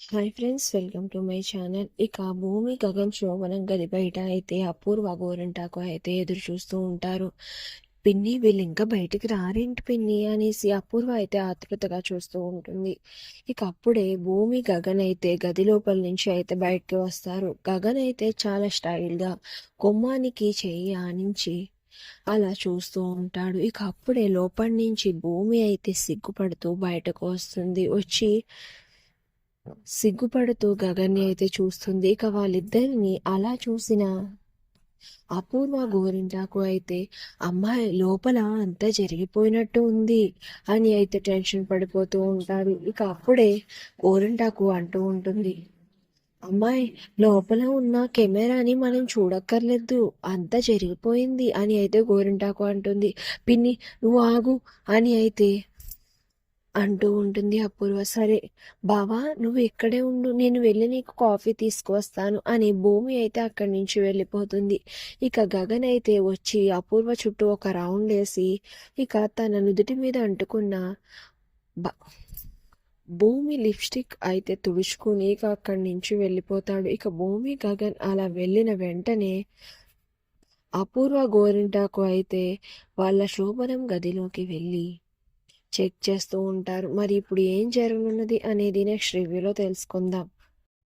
Hi friends welcome to my channel ఇక భూమి గగన్ శోభనం గది బయట అయితే అపూర్వ గోరంటాకు అయితే ఎదురు చూస్తూ ఉంటారు. పిన్ని వీళ్ళు ఇంకా బయటికి రారేంటి పిన్ని అనేసి అపూర్వ అయితే ఆతృతగా చూస్తూ ఉంటుంది. ఇక అప్పుడే భూమి గగన్ అయితే గది లోపల నుంచి అయితే బయటకు వస్తారు. గగన్ అయితే చాలా స్టైల్గా కొమ్మానికి చెయ్యి ఆనించి అలా చూస్తూ ఉంటాడు. ఇక అప్పుడే లోపల నుంచి భూమి అయితే సిగ్గుపడుతూ బయటకు వస్తుంది. వచ్చి సిగ్గుపడుతూ గగన్ని అయితే చూస్తుంది. ఇక వాళ్ళిద్దరిని అలా చూసిన అపూర్వ గోరింటాకు అయితే అమ్మాయి లోపల అంతా జరిగిపోయినట్టు ఉంది అని అయితే టెన్షన్ పడిపోతూ ఉంటారు. ఇక అప్పుడే గోరింటాకు అంటూ ఉంటుంది అమ్మాయి లోపల ఉన్న కెమెరాని మనం చూడక్కర్లేదు. అంతా జరిగిపోయింది అని అయితే గోరింటాకు అంటుంది. పిన్ని నువ్వు ఆగు అని అయితే అంటూ ఉంటుంది అపూర్వ. సరే బావా నువ్వు ఇక్కడే ఉండు నేను వెళ్ళి నీకు కాఫీ తీసుకువస్తాను అని భూమి అయితే అక్కడి నుంచి వెళ్ళిపోతుంది. ఇక గగన్ అయితే వచ్చి అపూర్వ చుట్టూ ఒక రౌండ్ వేసి ఇక తన నుదుటి మీద అంటుకున్న భూమి లిప్స్టిక్ అయితే తుడుచుకుని ఇక అక్కడి నుంచి వెళ్ళిపోతాడు. ఇక భూమి గగన్ అలా వెళ్ళిన వెంటనే అపూర్వ గోరింటాకు అయితే వాళ్ళ శోభనం గదిలోకి వెళ్ళి చెక్ చేస్తూ ఉంటారు. మరి ఇప్పుడు ఏం జరగనున్నది అనేది నెక్స్ట్ రివ్యూలో తెలుసుకుందాం.